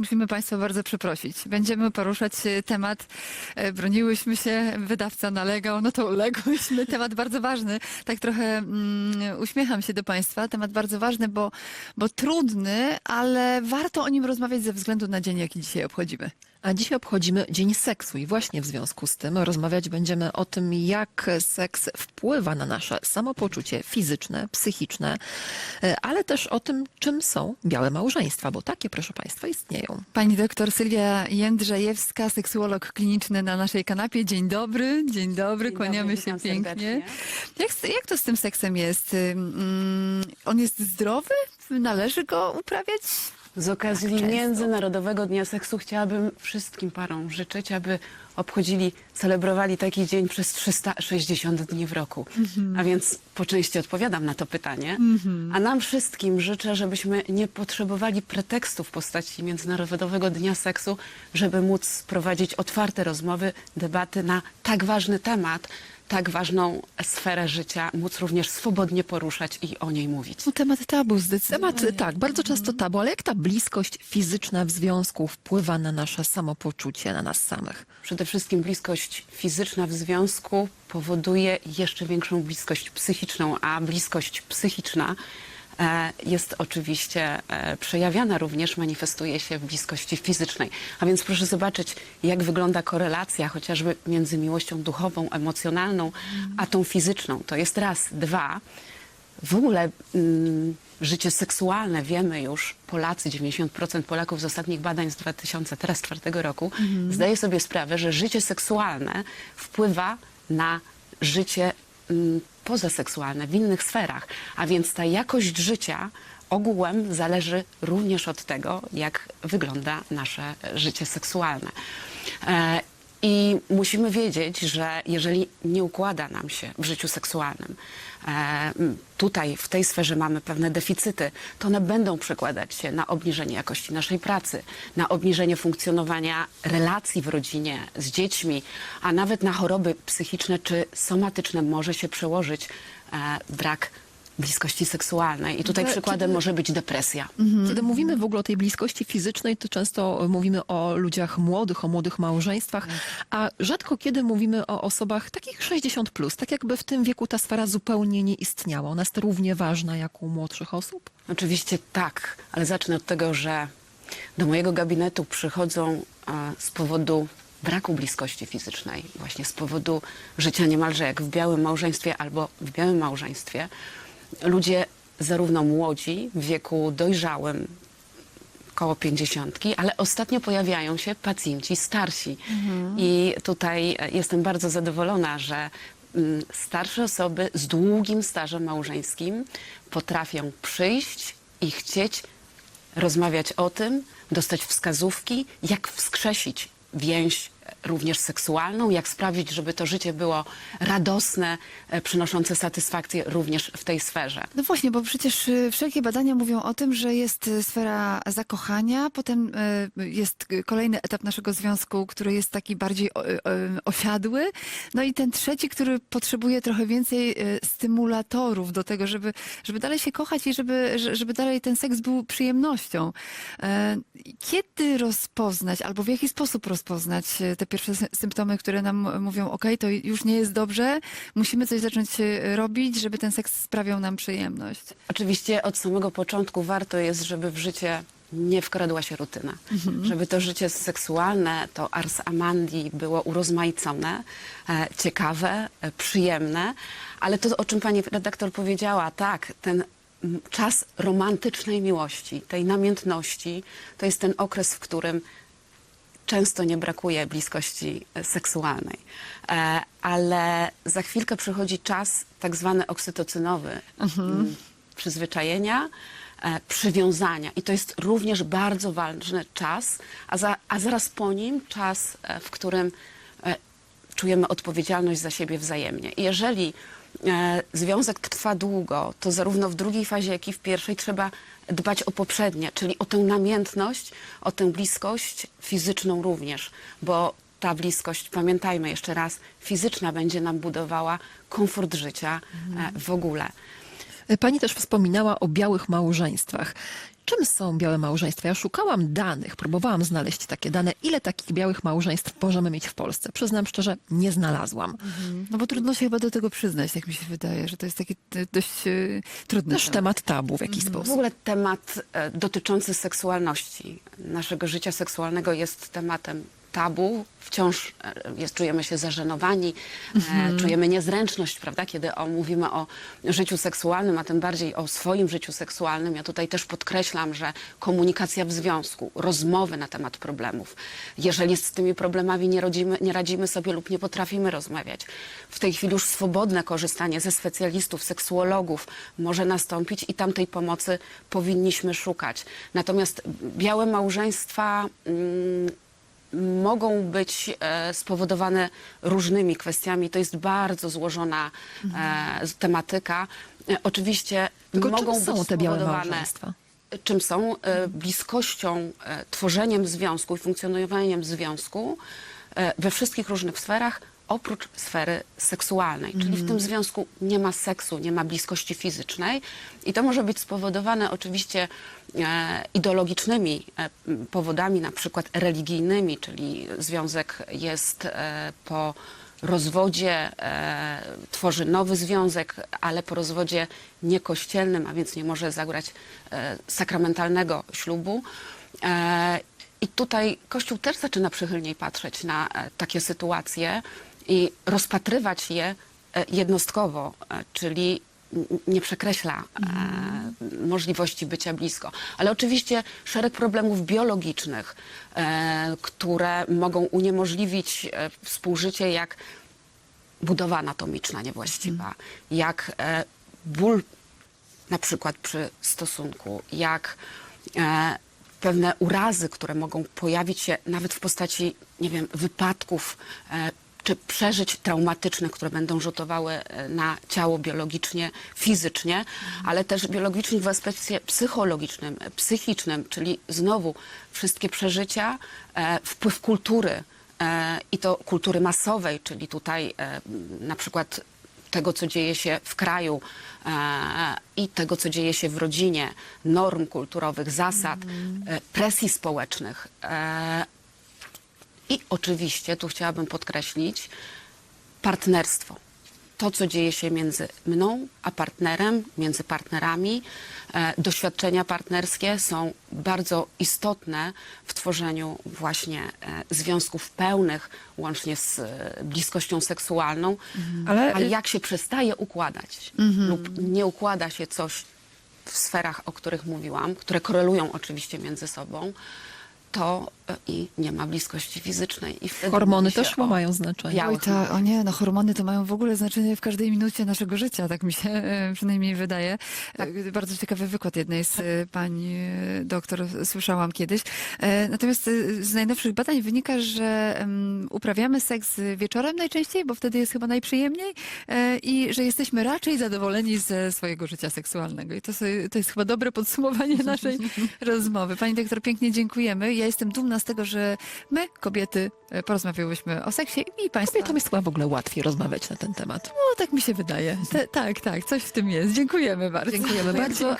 Musimy Państwa bardzo przeprosić. Będziemy poruszać e, temat, e, broniłyśmy się, wydawca nalegał, no to uległyśmy. Temat bardzo ważny. Tak trochę mm, uśmiecham się do Państwa. Temat bardzo ważny, bo, bo trudny, ale warto o nim rozmawiać ze względu na dzień, jaki dzisiaj obchodzimy. A dzisiaj obchodzimy Dzień Seksu i właśnie w związku z tym rozmawiać będziemy o tym, jak seks wpływa na nasze samopoczucie fizyczne, psychiczne, e, ale też o tym, czym są białe małżeństwa, bo takie, proszę Państwa, istnieją. Pani doktor Sylwia Jędrzejewska, seksuolog kliniczny na naszej kanapie. Dzień dobry, dzień dobry, Dzień kłaniamy dobry, się pięknie. Jak, jak to z tym seksem jest? On jest zdrowy? Należy go uprawiać? Z okazji Tak. Międzynarodowego Dnia Seksu chciałabym wszystkim parom życzyć, aby obchodzili, celebrowali taki dzień przez 360 dni w roku. Mhm. A więc po części odpowiadam na to pytanie. A nam wszystkim życzę, żebyśmy nie potrzebowali pretekstu w postaci Międzynarodowego Dnia Seksu, żeby móc prowadzić otwarte rozmowy, debaty na tak ważny temat, tak ważną sferę życia, móc również swobodnie poruszać i o niej mówić. No, temat tabu zdecydowanie. Temat, tak, bardzo często tabu, ale jak ta bliskość fizyczna w związku wpływa na nasze samopoczucie, na nas samych? Przede wszystkim bliskość fizyczna w związku powoduje jeszcze większą bliskość psychiczną, a bliskość psychiczna jest oczywiście e, przejawiana również, manifestuje się w bliskości fizycznej. A więc proszę zobaczyć, jak wygląda korelacja chociażby między miłością duchową, emocjonalną, a tą fizyczną. To jest raz. Dwa, w ogóle mm, życie seksualne, wiemy już, Polacy, 90% Polaków z ostatnich badań z 2000, teraz czwartego roku, zdaje sobie sprawę, że życie seksualne wpływa na życie mm, pozaseksualne w innych sferach. A więc ta jakość życia ogółem zależy również od tego, jak wygląda nasze życie seksualne. I musimy wiedzieć, że jeżeli nie układa nam się w życiu seksualnym, e, tutaj w tej sferze mamy pewne deficyty, to one będą przekładać się na obniżenie jakości naszej pracy, na obniżenie funkcjonowania relacji w rodzinie z dziećmi, a nawet na choroby psychiczne czy somatyczne. Może się przełożyć e, brak bliskości seksualnej. I tutaj Ale przykładem kiedy- może być depresja. Kiedy mówimy w ogóle o tej bliskości fizycznej, to często mówimy o ludziach młodych, o młodych małżeństwach, a rzadko kiedy mówimy o osobach takich 60 plus, tak jakby w tym wieku ta sfera zupełnie nie istniała. Ona jest równie ważna jak u młodszych osób. Oczywiście tak, ale zacznę od tego, że do mojego gabinetu przychodzą e, z powodu braku bliskości fizycznej, właśnie z powodu życia niemalże jak w białym małżeństwie albo w białym małżeństwie, ludzie zarówno młodzi, w wieku dojrzałym, koło pięćdziesiątki, ale ostatnio pojawiają się pacjenci starsi. I tutaj e, jestem bardzo zadowolona, że mm, starsze osoby z długim stażem małżeńskim potrafią przyjść i chcieć rozmawiać o tym, dostać wskazówki, jak wskrzesić więź również seksualną, jak sprawić, żeby to życie było radosne, e, przynoszące satysfakcję również w tej sferze. No właśnie, bo przecież y, wszelkie badania mówią o tym, że jest y, sfera zakochania, potem jest kolejny etap naszego związku, który jest taki bardziej osiadły, no i ten trzeci, który potrzebuje trochę więcej stymulatorów do tego, żeby, żeby dalej się kochać i żeby, że- żeby dalej ten seks był przyjemnością. E, Kiedy rozpoznać, albo w jaki sposób rozpoznać te pierwsze sy- symptomy, które nam mówią, ok, to już nie jest dobrze, musimy coś zacząć y, robić, żeby ten seks sprawiał nam przyjemność. Oczywiście od samego początku warto jest, żeby w życie nie wkradła się rutyna. Żeby to życie seksualne, to ars amandi było urozmaicone, e, ciekawe, e, przyjemne, ale to, o czym pani redaktor powiedziała, tak, ten mm, czas romantycznej miłości, tej namiętności, to jest ten okres, w którym często nie brakuje bliskości e, seksualnej. E, ale za chwilkę przychodzi czas tak zwany oksytocynowy, mm, przyzwyczajenia, e, przywiązania. I to jest również bardzo ważny czas, a, za, a zaraz po nim czas, w którym czujemy odpowiedzialność za siebie wzajemnie. I jeżeli związek trwa długo, to zarówno w drugiej fazie, jak i w pierwszej trzeba dbać o poprzednie, czyli o tę namiętność, o tę bliskość fizyczną również, bo ta bliskość, pamiętajmy jeszcze raz, fizyczna będzie nam budowała komfort życia e, w ogóle. Pani też wspominała o białych małżeństwach. czym są białe małżeństwa? Ja szukałam danych, próbowałam znaleźć takie dane, ile takich białych małżeństw możemy mieć w Polsce. Przyznam szczerze, nie znalazłam. No bo trudno się chyba do tego przyznać, tak mi się wydaje, że to jest taki dość e, trudny Też temat tabu w jakiś W sposób. ogóle temat e, dotyczący seksualności, naszego życia seksualnego jest tematem tabu. Wciąż e, jest, czujemy się zażenowani, e, czujemy niezręczność, prawda, kiedy o, mówimy o życiu seksualnym, a tym bardziej o swoim życiu seksualnym. Ja tutaj też podkreślam, że komunikacja w związku, rozmowy na temat problemów. Jeżeli z tymi problemami nie, rodzimy, nie radzimy sobie lub nie potrafimy rozmawiać, w tej chwili już swobodne korzystanie ze specjalistów, seksuologów może nastąpić i tamtej pomocy powinniśmy szukać. Natomiast białe małżeństwa mm, mogą być e, spowodowane różnymi kwestiami. To jest bardzo złożona e, tematyka. E, oczywiście Tylko mogą czym są być te białe spowodowane czym są bliskością, tworzeniem związku i funkcjonowaniem związku we wszystkich różnych sferach, oprócz sfery seksualnej. Czyli w tym związku nie ma seksu, nie ma bliskości fizycznej i to może być spowodowane oczywiście e, ideologicznymi e, powodami, na przykład religijnymi, czyli związek jest e, po rozwodzie e, tworzy nowy związek, ale po rozwodzie niekościelnym, a więc nie może zagrać e, sakramentalnego ślubu. E, I tutaj Kościół też zaczyna przychylniej patrzeć na e, takie sytuacje i rozpatrywać je e, jednostkowo, e, czyli nie przekreśla e, możliwości bycia blisko. Ale oczywiście szereg problemów biologicznych, e, które mogą uniemożliwić e, współżycie, jak budowa anatomiczna niewłaściwa, jak e, ból na przykład przy stosunku, jak e, pewne urazy, które mogą pojawić się nawet w postaci, nie wiem, wypadków e, czy przeżyć traumatycznych, które będą rzutowały e, na ciało biologicznie, fizycznie, ale też biologicznie w aspekcie psychologicznym, psychicznym, czyli znowu wszystkie przeżycia, e, wpływ kultury e, i to kultury masowej, czyli tutaj na przykład tego, co dzieje się w kraju i tego, co dzieje się w rodzinie, norm kulturowych, zasad, presji społecznych. I oczywiście, tu chciałabym podkreślić, partnerstwo. To, co dzieje się między mną a partnerem, między partnerami, e, doświadczenia partnerskie są bardzo istotne w tworzeniu właśnie e, związków pełnych, łącznie z e, bliskością seksualną. Ale- A jak się przestaje układać lub nie układa się coś w sferach, o których mówiłam, które korelują oczywiście między sobą, to i nie ma bliskości fizycznej. I wtedy Hormony mówi się też o mają znaczenie. białych Oj, ta, o nie, no hormony to mają w ogóle znaczenie w każdej minucie naszego życia, tak mi się e, przynajmniej wydaje. E, Bardzo ciekawy wykład jednej z e, pani e, doktor słyszałam kiedyś. E, Natomiast e, z najnowszych badań wynika, że em, uprawiamy seks wieczorem najczęściej, bo wtedy jest chyba najprzyjemniej e, i że jesteśmy raczej zadowoleni ze swojego życia seksualnego. I to, sobie, to jest chyba dobre podsumowanie naszej rozmowy. Pani doktor, pięknie dziękujemy. Ja jestem dumna z tego, że my, kobiety, e, porozmawiałyśmy o seksie i państwo. Kobietom jest chyba w ogóle łatwiej rozmawiać na ten temat. No, tak mi się wydaje. Te, tak, tak, coś w tym jest. Dziękujemy bardzo. Dziękujemy bardzo.